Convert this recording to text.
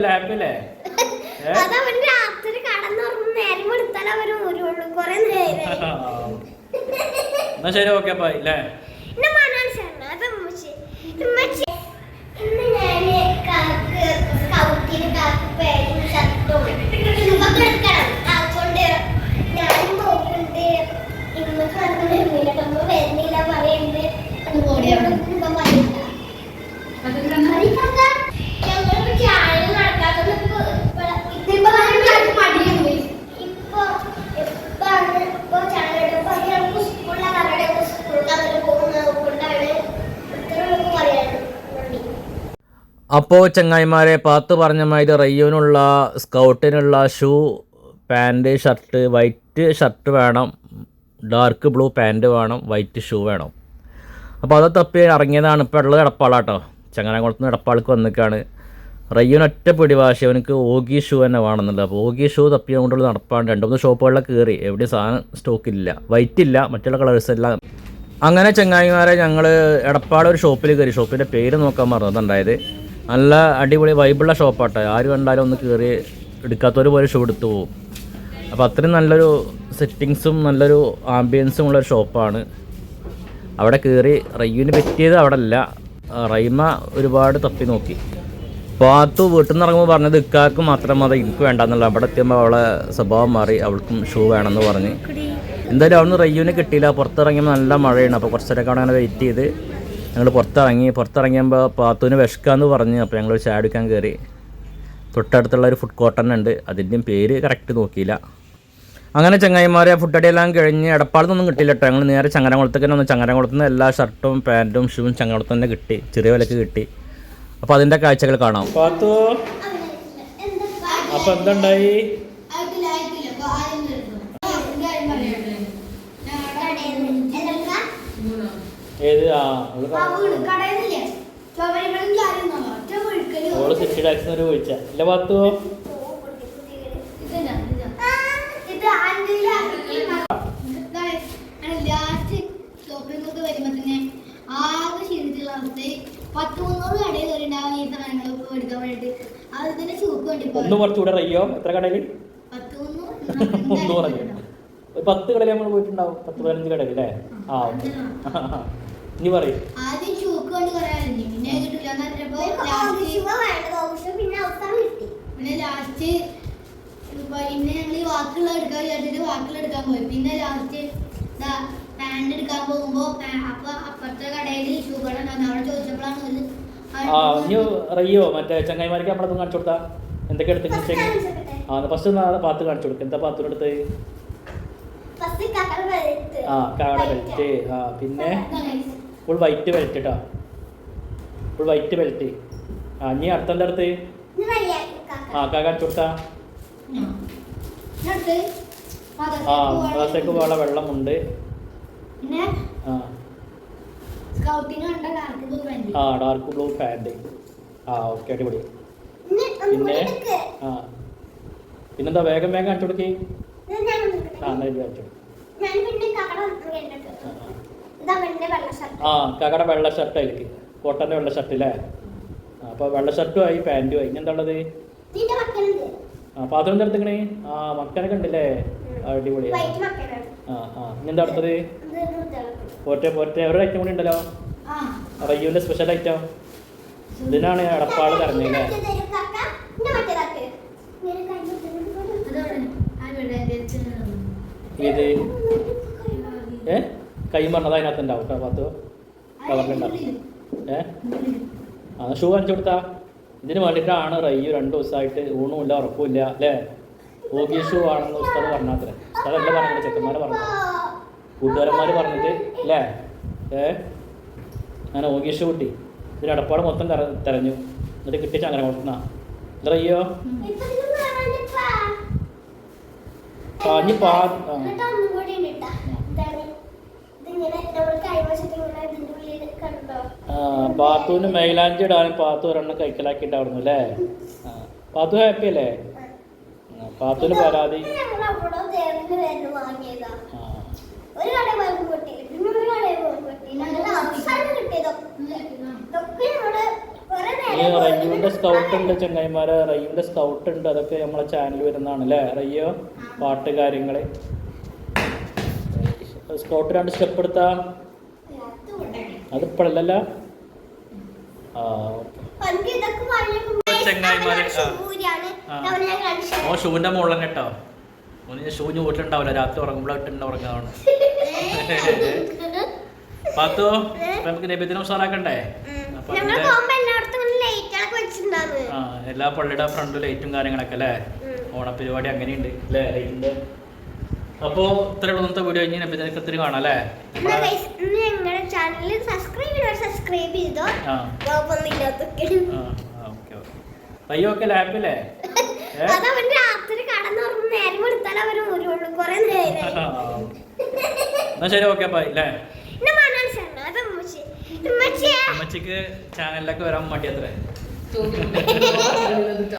അതവൻ രാത്രി കടന്നുറങ്ങും നേരം കൊടുത്താൽ അവർ ഊരുള്ളൂ. കൊറേ നേരം എന്നാ ശരി ഓക്കെ അപ്പൊ ഇല്ലേ അപ്പോൾ ചങ്ങായിമാരെ പാത്ത് പറഞ്ഞ മാതിരി റയ്യൂനുള്ള സ്കൗട്ടിനുള്ള shoe pant shirt white shirt വേണം. ഡാർക്ക് ബ്ലൂ പാന്റ് വേണം വൈറ്റ് ഷൂ വേണം. അപ്പോൾ അത് തപ്പി ഇറങ്ങിയതാണ്. ഇപ്പോൾ ഉള്ളത് എടപ്പാളാട്ടോ. ചങ്ങനാകുളത്ത് നിന്ന് എടപ്പാൾക്ക് വന്നിക്കാണ്. റയ്യൂൻ ഒറ്റ പിടിവാശി അവനക്ക് ഓഗി ഷൂ തന്നെ വേണമെന്നുള്ളത് അപ്പോൾ ഓഗി ഷൂ തപ്പി കൊണ്ടുള്ള നടപ്പാണ്. രണ്ട് മൂന്ന് ഷോപ്പുകളിലൊക്കെ കയറി. എവിടെ സാധനം സ്റ്റോക്കില്ല വൈറ്റ് ഇല്ല. മറ്റുള്ള കളേഴ്സ് എല്ലാം. അങ്ങനെ ചങ്ങായിമാരെ ഞങ്ങൾ എടപ്പാട് ഒരു ഷോപ്പിൽ കയറി. ഷോപ്പിന്റെ പേര് നോക്കാൻ മറന്നതുണ്ടായത് നല്ല അടിപൊളി വൈബുള്ള ഷോപ്പാട്ടെ ആര് കണ്ടാലും ഒന്ന് കയറി എടുക്കാത്തവർ പോലെ ഷോ എടുത്തു പോകും അപ്പോൾ അത്രയും നല്ലൊരു സെറ്റിങ്സും നല്ലൊരു ആംബിയൻസും ഉള്ളൊരു ഷോപ്പാണ് അവിടെ കയറി റയ്യുവിന് പറ്റിയത് അവിടെ അല്ല റൈമ ഒരുപാട് തപ്പി നോക്കി. പാത്തു വീട്ടിൽ നിന്ന് ഇറങ്ങുമ്പോൾ പറഞ്ഞത് ഇക്കാക്ക് മാത്രം മതി എനിക്ക് വേണ്ടെന്നുള്ള അവിടെ എത്തിയപ്പോൾ അവളെ സ്വഭാവം മാറി അവൾക്കും ഷൂ വേണമെന്ന് പറഞ്ഞ്. എന്തായാലും അവിടുന്ന് റയ്യൂന് കിട്ടിയില്ല. പുറത്തിറങ്ങിയപ്പോൾ നല്ല മഴയാണ്. അപ്പോൾ കുറച്ചേരൊക്കെ അവിടെ അങ്ങനെ വെയിറ്റ് ചെയ്ത് ഞങ്ങൾ പുറത്തിറങ്ങി പുറത്തിറങ്ങിയപ്പോൾ പാത്തുവിന് വിഷക്കാന്ന് പറഞ്ഞ് അപ്പോൾ ഞങ്ങൾ ചായ എടുക്കാൻ കയറി തൊട്ടടുത്തുള്ള ഒരു ഫുഡ് കോർട്ട് തന്നെ ഉണ്ട്. അതിന്റെയും പേര് കറക്റ്റ് നോക്കിയില്ല. അങ്ങനെ ചങ്ങായിമാരെ ഫുഡ് അടിയെല്ലാം കഴിഞ്ഞ് എടപ്പാളത്തൊന്നും കിട്ടിയില്ല കേട്ടോ ഞങ്ങൾ നേരെ ചങ്ങരംകുളത്തേക്ക് തന്നെ വന്നു. ചങ്ങരംകുളത്ത് നിന്ന് എല്ലാ ഷർട്ടും പാന്റും ഷൂവും ചങ്ങരംകുളത്ത് തന്നെ കിട്ടി. ചെറിയ വിലക്ക് കിട്ടി. അപ്പോൾ അതിന്റെ കാഴ്ചകൾ കാണാം. പാത്തു അപ്പോൾ എന്തുണ്ടായി ഏത് ആ ഓൾ സിറ്റി ടാക്സിന് ഒരു ചോദിച്ച ഇല്ല പാത്തു ഇത് ആന്റിയിലെ ലാസ്റ്റ് ഷോപ്പിംഗ് ഒക്കെ വരുമ്പോ തന്നെ ആകെ ക്ഷീണിച്ചുള്ള അവസ്ഥ പത്ത് മുന്നൂറ് കടയിൽ അത് തന്നെ ഷൂക്ക് വേണ്ടി ഒന്ന് കുറച്ചുകൂടെ റയ്യോ എത്ര കടയിൽ ഒരു പത്ത് കടയിൽ നമ്മൾ പോയിട്ടുണ്ടാവും. പത്ത് പതിനഞ്ച് കടയിൽ അല്ലേ? ആ ഇനി പറയും. ആദ്യം കൊണ്ട് പിന്നെ കിട്ടില്ല എന്ന് പറഞ്ഞപ്പോ ലാസ്റ്റ് ആവശ്യം വേണ്ടത് ആവശ്യം പിന്നെ അവസാനം കിട്ടി. പിന്നെ ലാസ്റ്റ് പിന്നെ ഞങ്ങൾ ഈ വാക്കുകൾ എടുക്കാൻ വിചാരിച്ചിട്ട് വാക്കുകൾ എടുക്കാൻ പോയി. പിന്നെ ലാസ്റ്റ് പാന്റ് എടുക്കാൻ പോകുമ്പോ അപ്പൊ അപ്പുറത്തെ കടയിൽ ഷൂ കട അവിടെ ചോദിച്ചപ്പോഴാണ് ഒരു ആ ഇനി റയ്യോ? മറ്റേ ചങ്ങായിമാർക്ക് നമ്മളൊന്ന് കാണിച്ചു കൊടുത്താ? എന്തൊക്കെ എടുത്ത് ആ ഫസ്റ്റ് നാളെ പാത്ത് കാണിച്ചു കൊടുക്കും. എന്താ പാത്തിനെടുത്ത് ആ കാട ബെൽറ്റ് ആ പിന്നെ? ഫുൾ വൈറ്റ് ബെൽറ്റ് കേട്ടോ ഫുൾ വൈറ്റ് ബെൽറ്റ് ആ നീ അടുത്ത? എന്താ അടുത്ത് ആ കാക്കാൻ ചുട്ട കൊടുത്താ. ആ മദ്രസയ്ക്ക് പോകാനുള്ള വെള്ളമുണ്ട്. ആ. സ്കൗട്ടിന് കണ്ട ഡാർക്ക് ബ്ലൂ പാന്റ് ആ ഡാർക്ക് ബ്ലൂ പാന്റ് ആ ഓക്കെ അടിപൊളി. പിന്നെ ആ. പിന്നെന്താ വേഗം വേഗം അടിച്ചു കൊടുക്കേ. ആ കൊടുക്ക്. ആ, കകട വെള്ള ഷർട്ട് ആ കാക്കയുടെ വെള്ള ഷർട്ട് അതിലേക്ക് കോട്ടന്റെ വെള്ള ഷർട്ട് അല്ലേ അപ്പൊ അപ്പോൾ വെള്ള ഷർട്ടും ആയി പാന്റും ആയി. ഇനി ഉള്ളത് ആ പാത്രം എന്താ ആ മക്കനൊക്കെ ഉണ്ടല്ലേ അടിപൊളിയാ ആ ആ. ഇനി എന്താ അടുത്തത്. പോറ്റെ പോറ്റെ. ഒരു ഐറ്റം കൂടി ഉണ്ടല്ലോ. ആ. റയ്യൂന്റെ സ്പെഷ്യൽ ഐറ്റം ഇതിനാണ് എടപ്പാട് കറങ്ങിയല്ലേ മറ്റേ തരും കാക്ക, ഇന്റെ മറ്റേ കാക്ക. ഇങ്ങനെ കൈ കൊണ്ടുവന്ന് കൊടുക്കും. അതോടെ ആ ഇവിടെ ഇത് ഏ? കൈ പറഞ്ഞത് അതിനകത്ത് ഉണ്ടാവും പത്ത് കവറിലുണ്ടാവും. ഏ? ആ ഷൂ കാണിച്ചു കൊടുത്താ. ഇതിന് വേണ്ടിയിട്ടാണ് റയ്യു രണ്ട് ദിവസമായിട്ട് ഊണുമില്ല ഉറപ്പുമില്ല അല്ലേ? ഓഗി ഷൂ ആണെന്ന് ഉസ്താദ് പറഞ്ഞാത്രേ. ഉസ്താദ് അല്ല പറഞ്ഞത്? ചെക്കന്മാരെ പറഞ്ഞു കൂട്ടുകാരന്മാർ പറഞ്ഞിട്ട് അല്ലേ? ഏ? അങ്ങനെ ഓഗി ഷൂ കിട്ടി. ഇതിന് അടപ്പാട് മൊത്തം തെര തെരഞ്ഞു. എന്നിട്ട് കിട്ടിയ അങ്ങനെ കൊടുക്കുന്ന റയ്യോ ഇനി പാ- പാത്തുവിന് മൈലാഞ്ചി ഇടാനും പാത്തു ഒരെണ്ണം കൈക്കലാക്കി ഉണ്ടാവുന്നു അല്ലേ? പാത്തു ഹാപ്പി അല്ലേ? പാത്തുവിന് പരാതി. റയ്യൂന്റെ സ്കൗട്ട് ഉണ്ട് ചങ്ങായിമാരെ. റയ്യുവിന്റെ സ്കൗട്ട് ഉണ്ട്. അതൊക്കെ നമ്മളെ ചാനൽ വരുന്നതാണ് അല്ലേ? റയ്യോ? പാട്ട് കാര്യങ്ങൾ സ്കൗട്ട് രണ്ട് സ്റ്റെപ്പ് എടുത്താ? അത് ഇപ്പഴല്ല ആ എനിക്ക് ഇതൊക്കെ പറഞ്ഞപ്പോൾ ചെങ്ങായിമാരെ, ആ. ഷൂരാണ് ആ. അവനെ ഞാൻ കാണിച്ചു ഓ ഷൂവിന്റെ മുകളിൽ തന്നെ കേട്ടോ ഓന് ഷൂ വീട്ടിലുണ്ടാവില്ല. രാത്രി ഉറങ്ങുമ്പോൾ ഇട്ടുണ്ട് ഉറങ്ങാണ് പത്തോ നമുക്ക് നബിദിനം ഉഷാറാക്കണ്ടേ? ആ എല്ലാ പള്ളിയുടെ ഫ്രണ്ട് ലൈറ്റും കാര്യങ്ങളൊക്കെ അല്ലേ? ഓണപരിപാടി അങ്ങനെയുണ്ട്. അല്ലേ? ലൈറ്റിന്റെ അപ്പോ ഇത്രയുള്ള ഇന്നത്തെ വീഡിയോ കഴിഞ്ഞ് നബിദിനൊക്കെ ഒത്തിരി കാണാം അല്ലേ? നമ്മളെ- ഞങ്ങളുടെ ചാനൽ സബ്സ്ക്രൈബ് ചെയ്തോ സബ്സ്ക്രൈബ് ചെയ്തോ? ആ. കുഴപ്പമൊന്നുമില്ലാത്തൊക്കെ ആ ഓക്കെ ഓക്കെ അയ്യോ ഒക്കെ ലാപ്പ് അല്ലേ? ഏ? അത് അവൻ രാത്രി കടന്നുറങ്ങും നേരം എടുത്താൽ അവർ ഊരുള്ളൂ കുറെ നേരം ആ. എന്നാ ശരി ഓക്കെ ബൈ അല്ലേ ചാനലിലൊക്കെ വരാൻ മടിയത്രേ